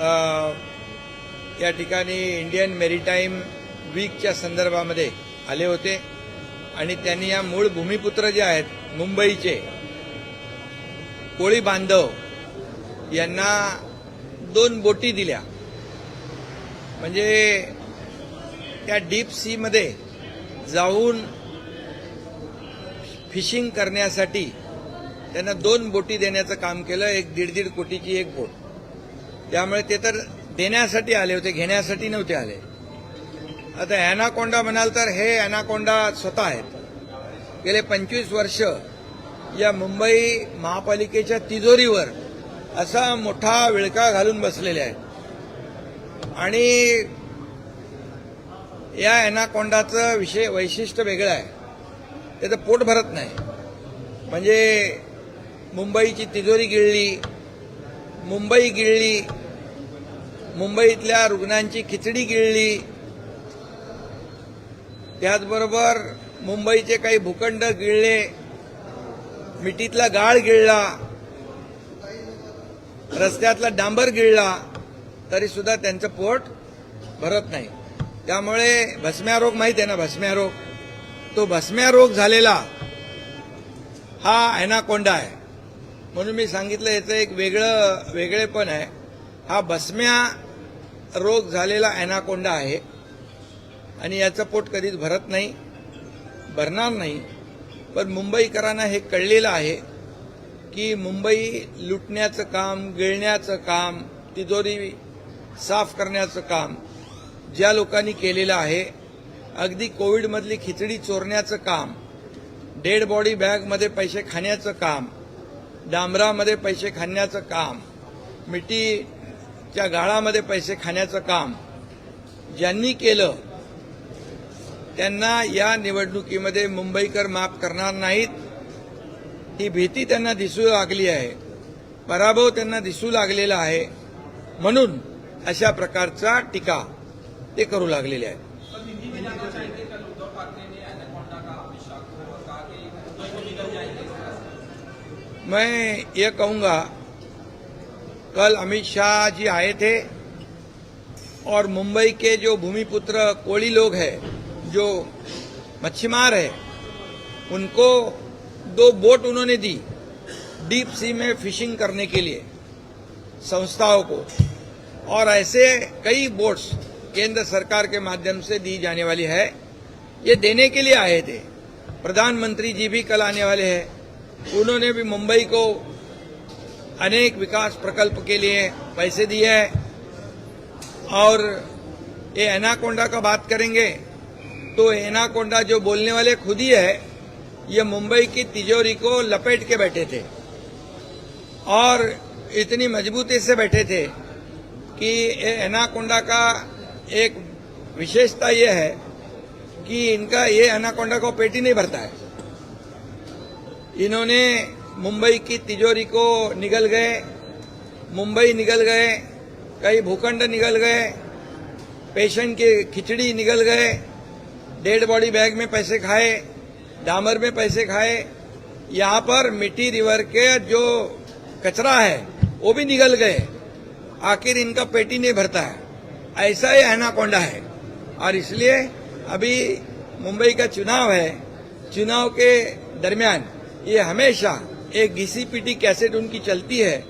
या ठिकाणी Indian maritime वीकच्या संदर्भामध्ये आले होते. आणि त्यांनी या मूळ भूमिपुत्र जे आहेत मुंबईचे कोळी बांधव यांना दोन बोटी दिल्या. म्हणजे त्या डीप सीमध्ये जाऊन फिशिंग करण्यासाठी त्यांना दोन बोटी देण्याचं काम केलं. एक दीड दीड कोटीची एक बोट. त्यामुळे ते तर देण्यासाठी आले होते घेण्यासाठी नव्हते आले. आता अॅनाकोंडा म्हणाल तर हे अॅनाकोंडा स्वतः आहेत. गेले पंचवीस वर्ष या मुंबई महापालिकेच्या तिजोरीवर असा मोठा विळका घालून बसलेले आहेत. आणि या अॅनाकोंडाचं विषय वैशिष्ट्य वेगळं आहे. त्याचं पोट भरत नाही. म्हणजे मुंबईची तिजोरी गिळली मुंबई गिळली मुंबईतल्या रुग्णांची खिचडी गिळली. त्याचबरोबर मुंबईचे काही भूखंड गिळले. मिठीतला गाळ गिळला. रस्त्यातला डांबर गिळला. तरी सुद्धा त्यांचं पोट भरत नाही. त्यामुळे भस्म्या रोग माहीत आहे ना? भस्म्या रोग. तो भस्म्या रोग झालेला हा अॅनाकोंडा आहे. म्हणून मी सांगितलं याचं एक वेगळं वेगळेपण आहे. हा भस्म्या रोग झालेला अॅनाकोंडा आहे. आणि याचं पोट कधीच भरत नाही भरणार नाही. पण मुंबईकरांना हे कळलेलं आहे की मुंबई लुटण्याचं काम गिळण्याचं काम तिजोरी साफ करण्याचं काम ज्या लोकांनी केलेलं आहे अगदी कोविडमधली खिचडी चोरण्याचं काम डेड बॉडी बॅगमध्ये पैसे खाण्याचं काम डांबरामध्ये पैसे खाण्याचं काम मिठी च्या गाळामध्ये पैसे खाण्याचं काम ज्यांनी केलं त्यांना या निवडणुकीमध्ये मुंबईकर माफ करणार नाहीत. ही भीती त्यांना दिसू लागली आहे. पराभव त्यांना दिसू लागलेला आहे. म्हणून अशा प्रकारचा टीका ते करू लागलेले आहेत. मैं ये कहूंगा कल अमित शाह जी आए थे और मुंबई के जो भूमिपुत्र कोली लोग हैं, जो मच्छीमार है, उनको दो बोट उन्होंने दी डीप सी में फिशिंग करने के लिए संस्थाओं को। और ऐसे कई बोट्स केंद्र सरकार के माध्यम से दी जाने वाली है। ये देने के लिए आए थे। प्रधानमंत्री जी भी कल आने वाले हैं। उन्होंने भी मुंबई को अनेक विकास प्रकल्प के लिए पैसे दिए हैं। और ये एनाकोंडा का बात करेंगे तो एनाकोंडा जो बोलने वाले खुद ही है, ये मुंबई की तिजोरी को लपेट के बैठे थे। और इतनी मजबूती से बैठे थे कि एनाकोंडा का एक विशेषता ये है कि इनका ये एनाकोंडा को पेटी नहीं भरता है। इन्होंने मुंबई की तिजोरी को निगल गए, मुंबई निगल गए, कई भूखंड निगल गए पेशेंट के खिचड़ी निगल गए, डेड बॉडी बैग में पैसे खाए, डामर में पैसे खाए, यहाँ पर मिट्टी रिवर के जो कचरा है, वो भी निगल गए। आखिर इनका पेटी नहीं भरता है। ऐसा ही एनाकोंडा है। और इसलिए अभी मुंबई का चुनाव है, चुनाव के दरमियान ये हमेशा एक घिसी कैसेट उनकी चलती है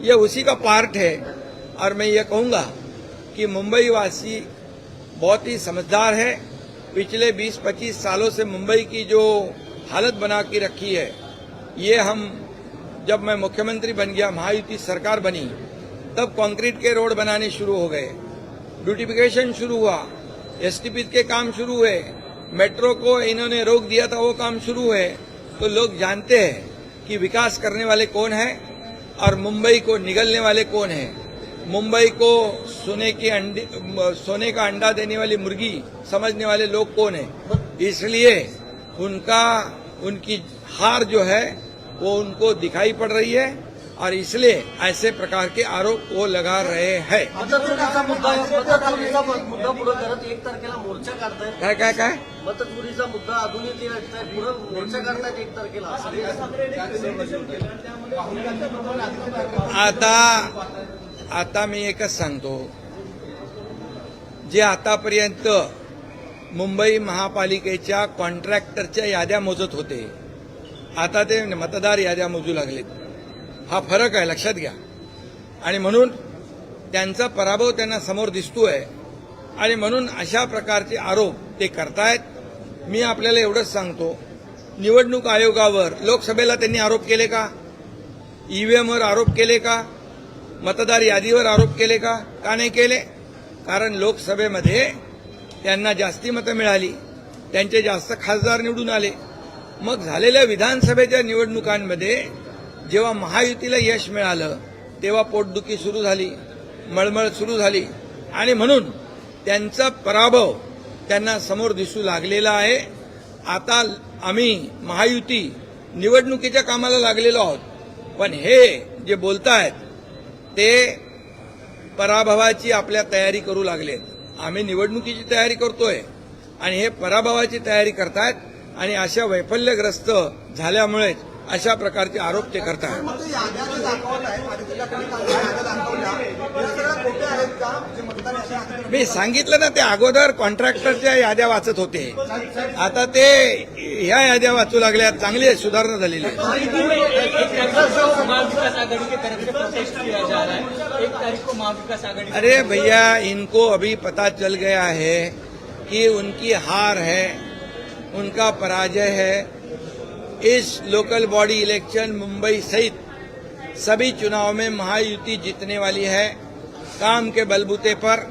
ये उसी का पार्ट है। और मैं ये कहूँगा कि मुंबई वासी बहुत ही समझदार है। पिछले 20-25 सालों से मुंबई की जो हालत बना के रखी है, ये हम जब मैं मुख्यमंत्री बन गया, महायुति सरकार बनी, तब कंक्रीट के रोड बनाने शुरू हो गए। ब्यूटिफिकेशन शुरू हुआ, एसटीपी के काम शुरू हुए, मेट्रो को इन्होंने रोक दिया था, वो काम शुरू हुए। तो लोग जानते हैं कि विकास करने वाले कौन हैं और मुंबई को निगलने वाले कौन हैं? मुंबई को सोने के अंडे, सोने का अंडा देने वाली मुर्गी समझने वाले लोग कौन हैं? इसलिए उनका, उनकी हार जो है, वो उनको दिखाई पड़ रही है। और इसलिए ऐसे प्रकार के आरोप वो लगा रहे हैं। मुद्दा पुढे करत एक तारखेला मोर्चा काढतायत. काय काय काय? मतचोरीचा मुद्दा अजूनही ते रटतायत पुढे मोर्चा काढतायत एक तारखेला. आता आता मी एकच सांगतो. जे आतापर्यंत मुंबई महापालिकेच्या कॉन्ट्रॅक्टरच्या याद्या मोजत होते आता ते मतदार याद्या मोजू लागलेत. हा फरक आहे लक्षात घ्या. आणि म्हणून त्यांचा पराभव त्यांना समोर दिसतोय. आणि म्हणून अशा प्रकारचे आरोप ते करतायत. मी आपल्याला एवढंच सांगतो. निवडणूक आयोगावर लोकसभेला त्यांनी आरोप केले का? ईव्हीएमवर आरोप केले का? मतदार यादीवर आरोप केले का? का नाही केले? कारण लोकसभेमध्ये त्यांना जास्ती मतं मिळाली. त्यांचे जास्त खासदार निवडून आले. मग झालेल्या विधानसभेच्या निवडणुकांमध्ये जेव्हा महायुतीला यश मिळालं तेव्हा पोटदुखी सुरू झाली मळमळ सुरू झाली. आणि म्हणून त्यांचा पराभव त्यांना समोर दिसू लागलेला आहे. आता आम्ही महायुती निवडणुकीच्या कामाला लागलेलो आहोत. पण हे जे बोलतायत ते पराभवाची आपल्या तयारी करू लागलेत. आम्ही निवडणुकीची तयारी करतोय आणि हे पराभवाची तयारी करतायत आणि अशा वैफल्यग्रस्त झाल्यामुळेच अशा प्रकारचे आरोप ते करतात. मग ते याद्या जे दाखवत आहेत. आणि त्याच्याकडे काही याद्या दाखवल्या. या सगळ्या खोट्या आहेत का? जे मतदार याद्या आहेत मी सांगितलं ना ते अगोदर कॉन्ट्रॅक्टरच्या याद्या वाचत होते. आता ते ह्या याद्या वाचू लागल्या चांगली सुधारणा झालेली आहे. महाविकास आघाड़ी की तरफ से प्रोटेस्ट किया जा रहा है एक तारीख को महाविकास आघाड़ी अरे भैया इनको अभी पता चल गया है कि उनकी हार है उनका पराजय है। इस लोकल बॉडी इलेक्शन मुंबई सहित सभी चुनाव में महायुति जीतने वाली है। काम के बलबूते पर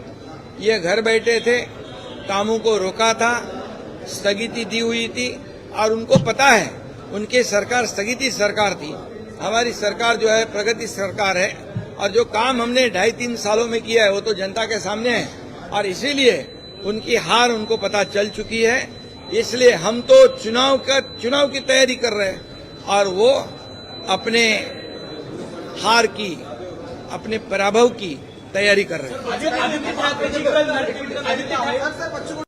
ये घर बैठे थे, कामों को रोका था, स्थगिति दी हुई थी और उनको पता है, उनकी सरकार स्थगिति सरकार थी। हमारी सरकार जो है प्रगति सरकार है और जो काम हमने ढाई तीन सालों में किया है वो तो जनता के सामने है और इसीलिए उनकी हार उनको पता चल चुकी है। इसलिए हम तो चुनाव का चुनाव की तैयारी कर रहे हैं और वो अपने हार की अपने पराभव की तैयारी कर रहे हैं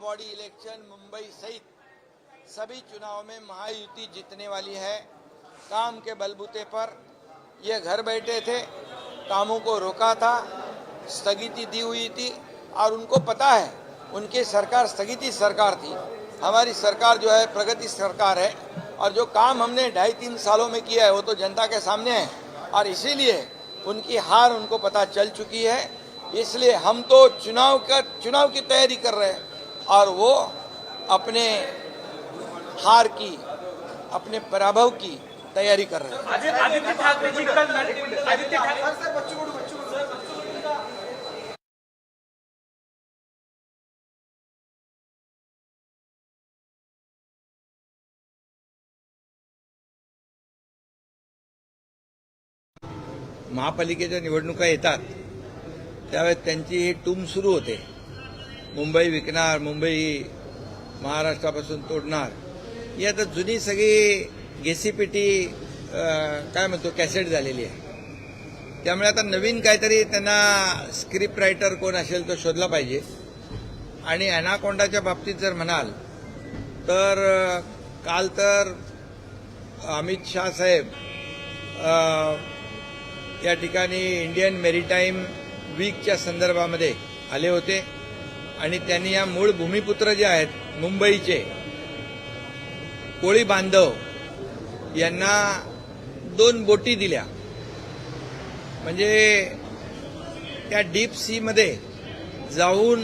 बॉडी इलेक्शन मुंबई सहित सभी चुनाव में महायुति जीतने वाली है। काम के बलबूते पर ये घर बैठे थे, कामों को रोका था, स्थगिति दी हुई थी, और उनको पता है, उनकी सरकार स्थगिति सरकार थी। हमारी सरकार जो है, प्रगति सरकार है, और जो काम हमने ढाई तीन सालों में किया है, वो तो जनता के सामने है, और इसीलिए उनकी हार उनको पता चल चुकी है। इसलिए हम तो चुनाव का, चुनाव की तैयारी कर रहे हैं। और वो अपने हार की अपने पराभव की तैयारी कर रहे हैं। आदित्य ठाकरे जी कल आदित्य ठाकरे महापालिकेच्या निवडणुका येतात. त्यावेळेस त्यांची ही टूम सुरू होते. मुंबई विकणार मुंबई महाराष्ट्रापासून तोडणार. ही आता जुनी सगळी गेसीपीटी काय म्हणतो कॅसेट झालेली आहे. त्यामुळे आता नवीन काहीतरी त्यांना स्क्रिप्ट रायटर कोण असेल तो शोधला पाहिजे. आणि अनाकोंडाच्या बाबतीत जर म्हणाल तर काल तर अमित शाह साहेब या ठिकाणी इंडियन मेरीटाईम वीकच्या संदर्भामध्ये आले होते. आणि त्यांनी या मूळ भूमिपुत्र जे आहेत मुंबईचे कोळी बांधव यांना दोन बोटी दिल्या. म्हणजे त्या डीप सीमध्ये जाऊन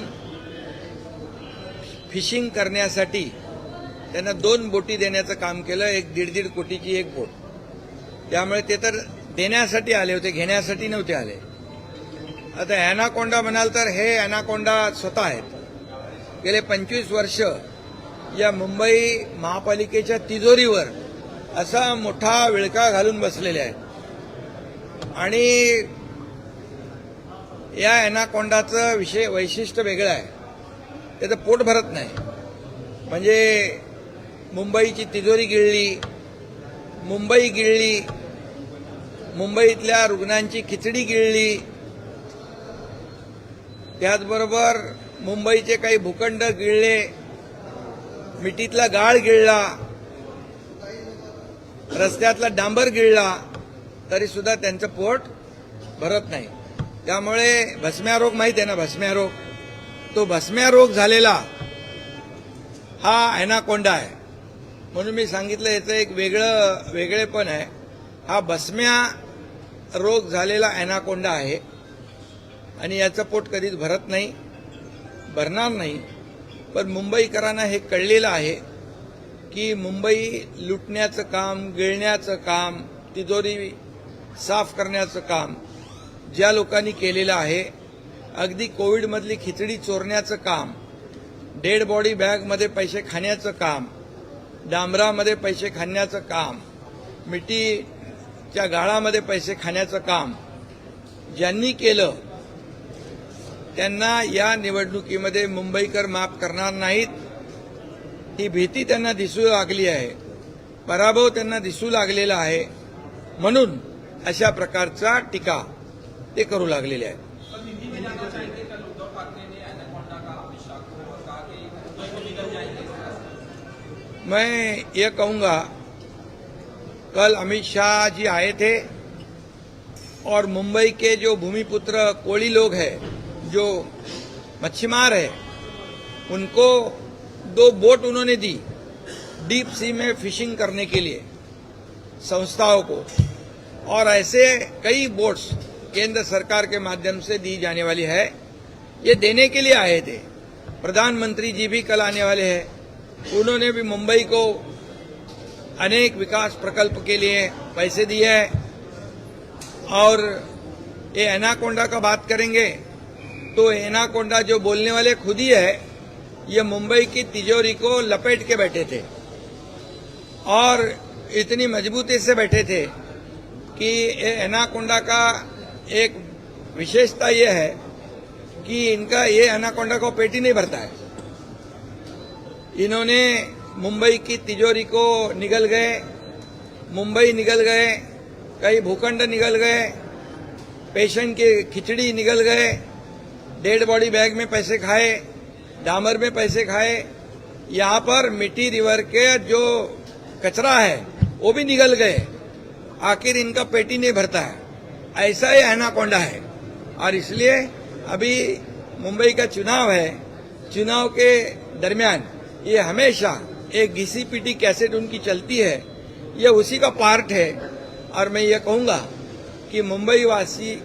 फिशिंग करण्यासाठी त्यांना दोन बोटी देण्याचं काम केलं एक दीड दीड कोटीची एक बोट. त्यामुळे ते तर देण्यासाठी आले होते घेण्यासाठी नव्हते आले. आता अॅनाकोंडा म्हणाल तर हे अॅनाकोंडा स्वतः आहेत. गेले पंचवीस वर्ष या मुंबई महापालिकेच्या तिजोरीवर असा मोठा विळका घालून बसलेले आहेत. आणि या अॅनाकोंडाचं विषय वैशिष्ट्य वेगळं आहे. त्याचं पोट भरत नाही. म्हणजे मुंबईची तिजोरी गिळली मुंबई गिळली मुंबईतल्या रुग्णांची खिचडी गिळली त्याचबरोबर मुंबईचे काही भूखंड गिळले मिठीतला गाळ गिळला रस्त्यातला डांबर गिळला तरी सुद्धा त्यांचं पोट भरत नाही. त्यामुळे भस्म्या रोग माहीत आहे ना भस्म्या रोग? तो भस्म्या रोग झालेला हा ॲनाकोंडा आहे. म्हणून मी सांगितलं याचं एक वेगळं वेगळेपण आहे. हा भस्म्या रोग झालेला ॲनाकोंडा आहे. आणि याचं पोट कधीच भरत नाही भरणार नाही. पण मुंबईकरांना हे कळलेलं आहे की मुंबई लुटण्याचं काम गिळण्याचं काम तिजोरी साफ करण्याचं काम ज्या लोकांनी केलेलं आहे अगदी कोविडमधली खिचडी चोरण्याचं काम डेड बॉडी बॅगमध्ये पैसे खाण्याचं काम डांबरामध्ये पैसे खाण्याचं काम मिठीच्या गाळामध्ये पैसे खाण्याचं काम ज्यांनी केलं त्यांना या निवडणुकीमध्ये मुंबईकर माफ करणार नाहीत. ही भीती त्यांना दिसू लागली आहे. पराभव त्यांना दिसू लागलेला आहे. म्हणून अशा प्रकारचा टीका ते करू लागलेले आहेत. मैं ये कहूंगा कल अमित शाह जी आए थे और मुंबई के जो भूमिपुत्र कोड़ी लोग हैं जो मच्छीमार है, उनको दो बोट उन्होंने दी डीप सी में फिशिंग करने के लिए संस्थाओं को। और ऐसे कई बोट्स केंद्र सरकार के माध्यम से दी जाने वाली है। ये देने के लिए आए थे। प्रधानमंत्री जी भी कल आने वाले हैं। उन्होंने भी मुंबई को अनेक विकास प्रकल्प के लिए पैसे दिए हैं। और ये एनाकोंडा का बात करेंगे। तो एनाकोंडा जो बोलने वाले खुद ही है, ये मुंबई की तिजोरी को लपेट के बैठे थे। और इतनी मजबूती से बैठे थे कि एनाकोंडा का एक विशेषता यह है कि इनका ये एनाकोंडा को पेटी नहीं भरता है। इन्होंने मुंबई की तिजोरी को निगल गए, मुंबई निगल गए, कई भूखंड निगल गए, पेशेंट की खिचड़ी निगल गए डेड बॉडी बैग में पैसे खाए, डामर में पैसे खाए, यहाँ पर मिट्टी रिवर के जो कचरा है, वो भी निगल गए। आखिर इनका पेटी नहीं भरता है। ऐसा ही एनाकोंडा है। और इसलिए अभी मुंबई का चुनाव है, चुनाव के दरमियान ये हमेशा एक घिसी पीटी कैसेट उनकी चलती है। ये उसी का पार्ट है। और मैं ये कहूँगा कि मुंबई वासी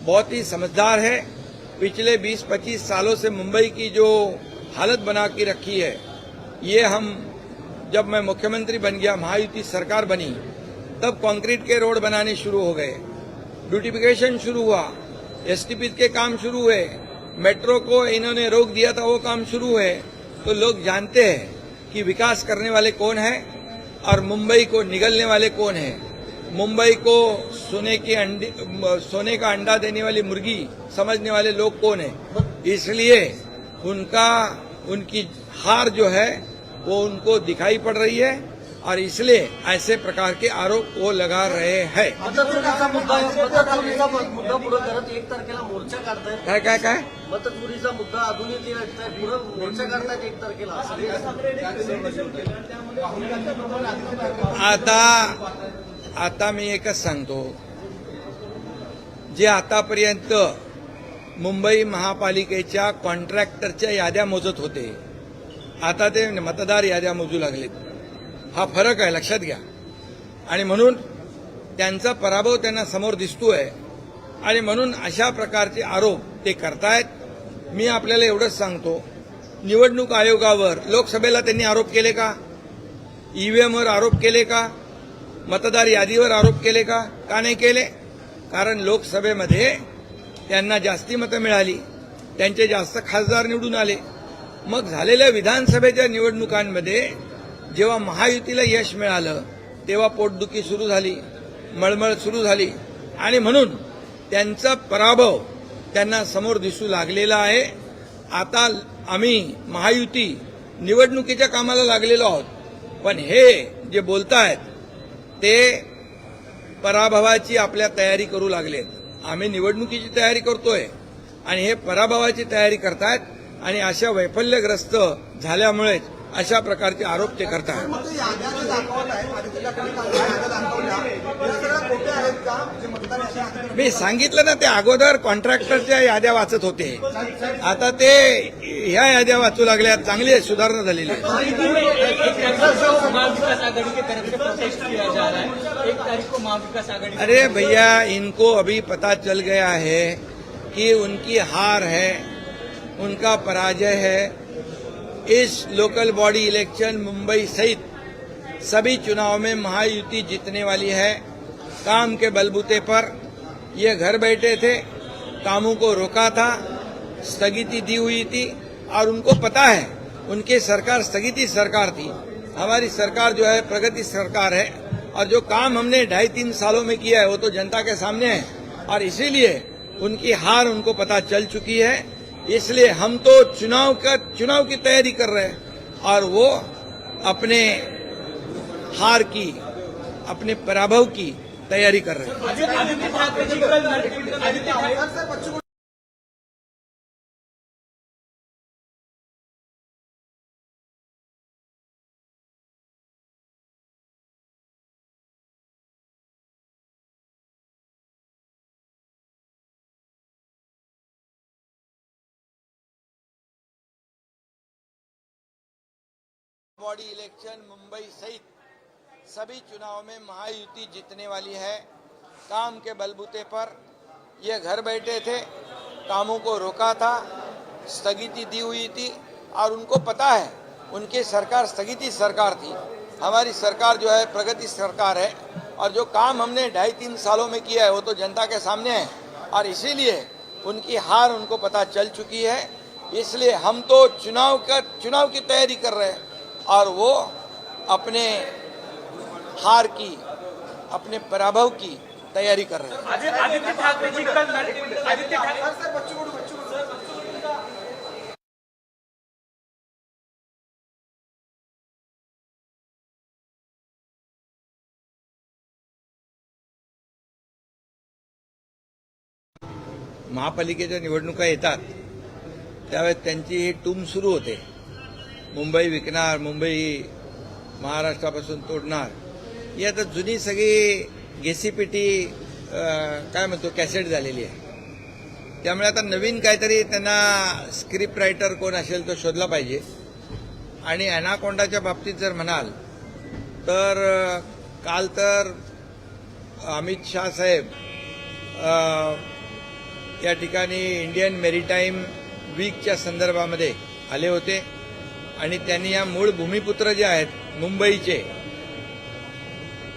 बहुत ही समझदार है। पिछले 20-25 सालों से मुंबई की जो हालत बना के रखी है, ये हम, जब मैं मुख्यमंत्री बन गया, महायुति सरकार बनी, तब कंक्रीट के रोड बनाने शुरू हो गए। ब्यूटिफिकेशन शुरू हुआ, एसटीपी के काम शुरू हुए, मेट्रो को इन्होंने रोक दिया था, वो काम शुरू हुए। तो लोग जानते हैं कि विकास करने वाले कौन है और मुंबई को निगलने वाले कौन है। मुंबई को सोने की अंडी सोने का अंडा देने वाली मुर्गी समझने वाले लोग कौन है? इसलिए उनका उनकी हार जो है वो उनको दिखाई पड़ रही है और इसलिए ऐसे प्रकार के आरोप वो लगा रहे हैं। मोर्चा काढतायत. काय काय काय? मतचोरीचा मुद्दा अजूनही आहेत पुढे मोर्चा काढतायत एक तारखेला. आता आता मी एकच सांगतो. जे आतापर्यंत मुंबई महापालिकेच्या कॉन्ट्रॅक्टरच्या याद्या मोजत होते आता ते मतदार याद्या मोजू लागलेत. हा फरक आहे लक्षात घ्या. आणि म्हणून त्यांचा पराभव त्यांना समोर दिसतोय. आणि म्हणून अशा प्रकारचे आरोप ते करतायत. मी आपल्याला एवढंच सांगतो. निवडणूक आयोगावर लोकसभेला त्यांनी आरोप केले का? ईव्हीएमवर आरोप केले का? मतदार यादीवर आरोप केले का? का नाही केले? कारण लोकसभेमध्ये त्यांना जास्ती मतं मिळाली. त्यांचे जास्त खासदार निवडून आले. मग झालेल्या विधानसभेच्या निवडणुकांमध्ये जेव्हा महायुतीला यश मिळालं तेव्हा पोटदुखी सुरू झाली मळमळ सुरू झाली. आणि म्हणून त्यांचा पराभव त्यांना समोर दिसू लागलेला आहे. आता आम्ही महायुती निवडणुकीच्या कामाला लागलेलो आहोत. पण हे जे बोलतायत ते पराभवाची आपल्या तयारी करू लागलेत. आम्ही निवडणुकीची तयारी करतोय आणि हे पराभवाची तयारी करतायत आणि अशा वैफल्यग्रस्त झाल्यामुळेच अशा प्रकारचे आरोप ते करतायत मग ते याद्या जे दाखवत आहे आदित्यला त्यांनी काल ज्या याद्या दाखवल्या. त्या सगळ्या खोट्या आहेत का? जे मतदान यादी आहे? मी सांगितलं ना ते अगोदर कॉन्ट्रॅक्टरच्या याद्या वाचत होते. आता ते ह्या याद्या वाचू लागल्या चांगली आहे, सुधारणा झालेली आहे. महाविकास आघाड़ी की तरफ से प्रोटेस्ट किया जा रहा है। एक तारीख को महाविकास आघाड़ी अरे भैया इनको अभी पता चल गया है कि उनकी हार है उनका पराजय है इस लोकल बॉडी इलेक्शन मुंबई सहित सभी चुनाव में महायुति जीतने वाली है। काम के बलबूते पर ये घर बैठे थे, कामों को रोका था, स्थगिति दी हुई थी और उनको पता है, उनकी सरकार स्थगिति सरकार थी। हमारी सरकार जो है प्रगति सरकार है और जो काम हमने ढाई तीन सालों में किया है वो तो जनता के सामने है और इसीलिए उनकी हार उनको पता चल चुकी है। इसलिए हम तो चुनाव का, चुनाव की तैयारी कर रहे हैं और वो अपने हार की, अपने पराभव की तैयारी कर रहे हैं। बॉडी इलेक्शन मुंबई सहित सभी चुनाव में महायुति जीतने वाली है। काम के बलबूते पर ये घर बैठे थे, कामों को रोका था, स्थगिति दी हुई थी, और उनको पता है, उनकी सरकार स्थगिति सरकार थी। हमारी सरकार जो है, प्रगति सरकार है, और जो काम हमने ढाई तीन सालों में किया है, वो तो जनता के सामने है, और इसीलिए उनकी हार उनको पता चल चुकी है। इसलिए हम तो चुनाव का, चुनाव की तैयारी कर रहे हैं। और वो अपने हार की अपने पराभव की तैयारी कर रहे हैं. महापालिकेच्या निवडणुका येतात त्यावेळेस त्यांची ही टूम सुरू होते मुंबई विकणार मुंबई महाराष्ट्रापासून तोडणार. ही आता जुनी सगळी घेसीपिटी काय म्हणतो कॅसेट झालेली आहे. त्यामुळे आता नवीन काहीतरी त्यांना स्क्रिप्ट रायटर कोण असेल तो शोधला पाहिजे. आणि अॅनाकोंडाच्या बाबतीत जर म्हणाल तर काल तर अमित शाह साहेब या ठिकाणी इंडियन मेरीटाईम वीकच्या संदर्भामध्ये आले होते. आणि त्यांनी या मूळ भूमिपुत्र जे आहेत मुंबईचे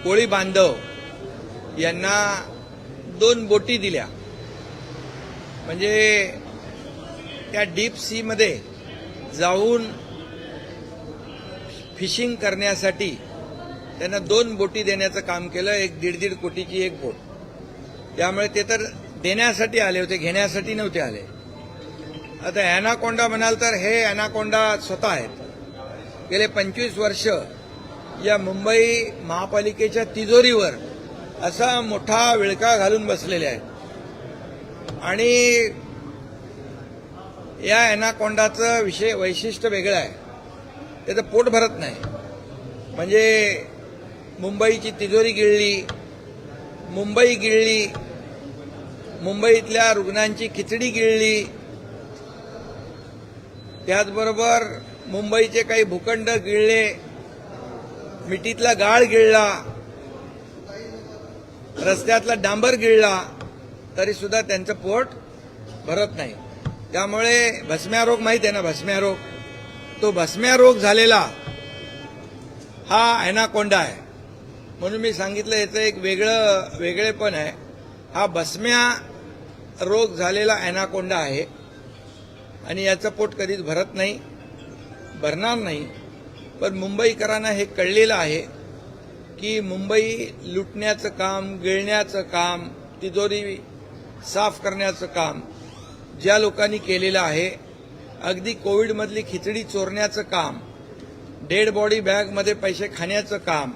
कोळी बांधव यांना दोन बोटी दिल्या. म्हणजे त्या डीप सीमध्ये जाऊन फिशिंग करण्यासाठी त्यांना दोन बोटी देण्याचं काम केलं एक दीड दीड कोटीची एक बोट. त्यामुळे ते तर देण्यासाठी आले होते घेण्यासाठी नव्हते आले. आता अॅनाकोंडा म्हणाल तर हे अॅनाकोंडा स्वतः आहेत. गेले पंचवीस वर्ष या मुंबई महापालिकेच्या तिजोरीवर असा मोठा विळका घालून बसलेले आहेत. आणि या अॅनाकोंडाचं विषय वैशिष्ट्य वेगळं आहे. त्याचं पोट भरत नाही. म्हणजे मुंबईची तिजोरी गिळली मुंबई गिळली मुंबईतल्या रुग्णांची खिचडी गिळली त्याचबरोबर मुंबईचे काही भूखंड गिळले मिठीतला गाळ गिळला रस्त्यातला डांबर गिळला तरी सुद्धा त्यांचं पोट भरत नाही. त्यामुळे भस्म्या रोग माहीत आहे ना भस्म्या रोग? तो भस्म्या रोग झालेला हा अॅनाकोंडा आहे. म्हणून मी सांगितलं याचं एक वेगळं वेगळेपण आहे. हा भस्म्या रोग झालेला अॅनाकोंडा आहे. आणि याचं पोट कधीच भरत नाही भरणार नाही. पण मुंबईकरांना हे कळलेलं आहे की मुंबई लुटण्याचं काम गिळण्याचं काम तिजोरी साफ करण्याचं काम ज्या लोकांनी केलेलं आहे अगदी कोविडमधली खिचडी चोरण्याचं काम डेड बॉडी बॅगमध्ये पैसे खाण्याचं काम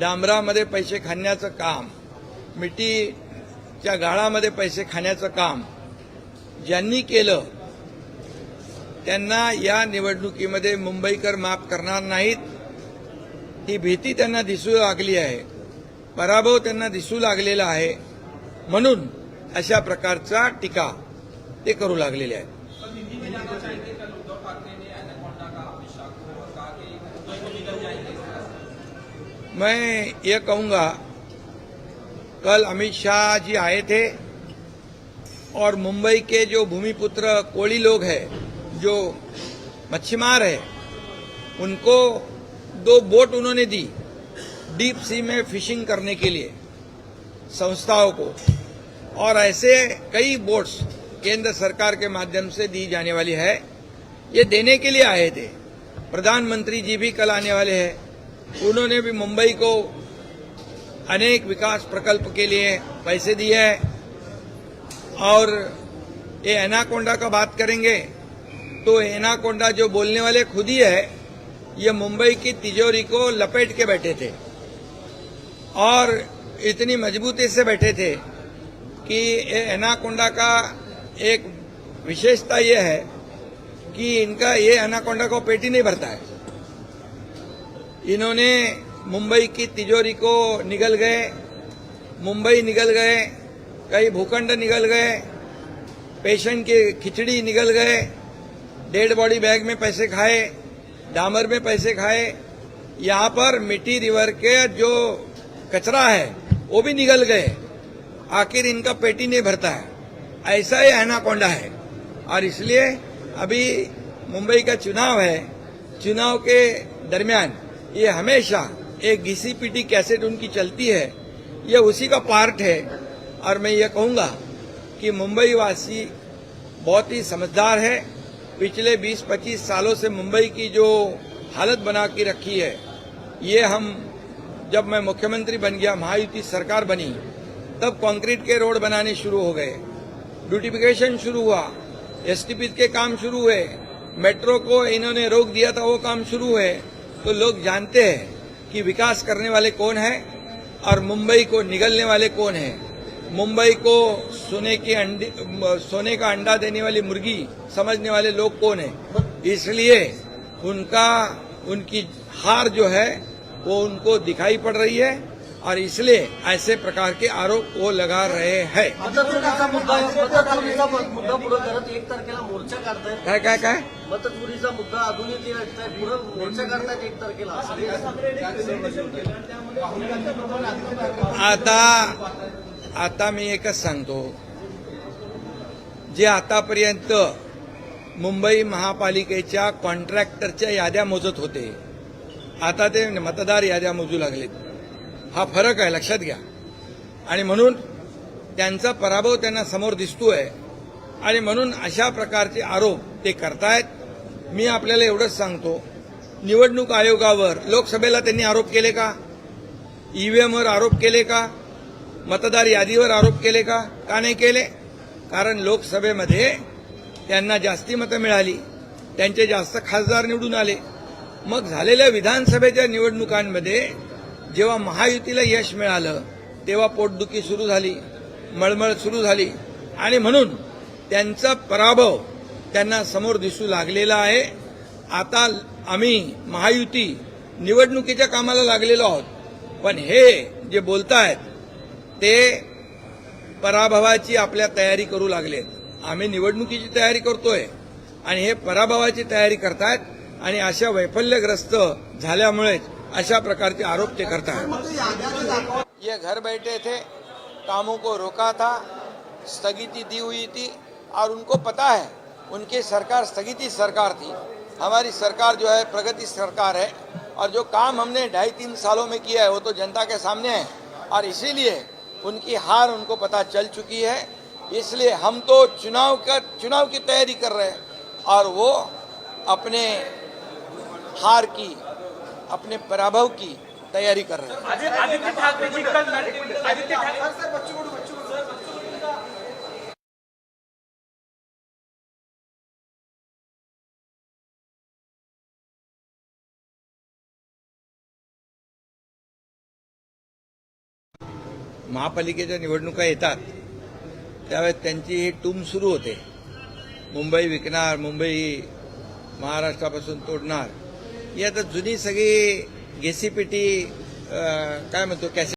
डांबरामध्ये पैसे खाण्याचं काम मिट्टीच्या गाळामध्ये पैसे खाण्याचं काम ज्यांनी केलं त्यांना या निवडणुकीमध्ये मुंबईकर माफ करणार नाहीत. ही भीती त्यांना दिसू लागली आहे. पराभव त्यांना दिसू लागलेला आहे. म्हणून अशा प्रकारचा टीका ते करू लागलेले आहेत. मैं ये कहूंगा कल अमित शाह जी आए थे और मुंबई के जो भूमिपुत्र कोली लोग हैं जो मच्छीमार है, उनको दो बोट उन्होंने दी डीप सी में फिशिंग करने के लिए संस्थाओं को। और ऐसे कई बोट्स केंद्र सरकार के माध्यम से दी जाने वाली है। ये देने के लिए आए थे। प्रधानमंत्री जी भी कल आने वाले हैं। उन्होंने भी मुंबई को अनेक विकास प्रकल्प के लिए पैसे दिए हैं। और ये एनाकोंडा का बात करेंगे। तो एनाकोंडा जो बोलने वाले खुद ही है, ये मुंबई की तिजोरी को लपेट के बैठे थे। और इतनी मजबूती से बैठे थे कि एनाकोंडा का एक विशेषता यह है कि इनका ये एनाकोंडा को पेटी नहीं भरता है। इन्होंने मुंबई की तिजोरी को निगल गए, मुंबई निगल गए, कई भूखंड निगल गए पेशेंट की खिचड़ी निगल गए डेड बॉडी बैग में पैसे खाए, डामर में पैसे खाए, यहाँ पर मिट्टी रिवर के जो कचरा है, वो भी निकल गए। आखिर इनका पेटी नहीं भरता है। ऐसा ही एनाकोंडा है। और इसलिए अभी मुंबई का चुनाव है, चुनाव के दरमियान ये हमेशा एक घिसी पीटी कैसेट उनकी चलती है। ये उसी का पार्ट है। और मैं ये कहूँगा कि मुंबई वासी बहुत ही समझदार है। पिछले 20-25 सालों से मुंबई की जो हालत बना के रखी है, ये हम, जब मैं मुख्यमंत्री बन गया, महायुति सरकार बनी, तब कंक्रीट के रोड बनाने शुरू हो गए। ब्यूटिफिकेशन शुरू हुआ एसटीपी के काम शुरू हुए, मेट्रो को इन्होंने रोक दिया था, वो काम शुरू हुए। तो लोग जानते हैं कि विकास करने वाले कौन है और मुंबई को निगलने वाले कौन है। मुंबई को सोने की अंडी सोने का अंडा देने वाली मुर्गी समझने वाले लोग कौन है? इसलिए उनका उनकी हार जो है वो उनको दिखाई पड़ रही है और इसलिए ऐसे प्रकार के आरोप वो लगा रहे हैं। मोर्चा काढतायत. काय काय काय? मतचोरीचा मुद्दा अजूनही ते वाटतायत पुढे मोर्चा एक तारखेला. आता आता मी एकच सांगतो. जे आतापर्यंत मुंबई महापालिकेच्या कॉन्ट्रॅक्टरच्या याद्या मोजत होते आता ते मतदार याद्या मोजू लागलेत. हा फरक आहे लक्षात घ्या. आणि म्हणून त्यांचा पराभव त्यांना समोर दिसतोय. आणि म्हणून अशा प्रकारचे आरोप ते करतायत. मी आपल्याला एवढंच सांगतो. निवडणूक आयोगावर लोकसभेला त्यांनी आरोप केले का? ईव्हीएमवर आरोप केले का? मतदार यादीवर आरोप केले का? का नाही केले? कारण लोकसभेमध्ये त्यांना जास्ती मतं मिळाली. त्यांचे जास्त खासदार निवडून आले. मग झालेल्या विधानसभेच्या निवडणुकांमध्ये जेव्हा महायुतीला यश मिळालं तेव्हा पोटदुखी सुरू झाली मळमळ सुरू झाली. आणि म्हणून त्यांचा पराभव त्यांना समोर दिसू लागलेला आहे. आता आम्ही महायुती निवडणुकीच्या कामाला लागलेलो आहोत. पण हे जे बोलतायत ते पराभवाची आपल्या तयारी करू लागलेत. आम्ही निवडणुकीची तयारी करतोय आणि हे पराभवाची तयारी करतात आणि अशा वैफल्यग्रस्त झाल्यामुळेच अशा प्रकारचे आरोप ते करतात जे ये घर बैठे थे कामों को रोका था स्थगिति दी हुई थी और उनको पता है उनकी सरकार स्थगिति सरकार थी। हमारी सरकार जो है प्रगति सरकार है और जो काम हमने ढाई तीन सालों में किया है वो तो जनता के सामने है। और इसीलिए उनकी हार उनको पता चल चुकी है इसलिए हम तो चुनाव का चुनाव की तैयारी कर रहे हैं। और वो अपने हार की अपने पराभव की तैयारी कर रहे हैं। आदित्य ठाकरे जी कल आदित्य ठाकरे महापालिकेच्या निवडणुका येतात त्यावेळेस त्यांची ही टूम सुरू होते. मुंबई विकणार मुंबई महाराष्ट्रापासून तोडणार. ही आता जुनी सगळी घेसीपिटी काय म्हणतो कॅसे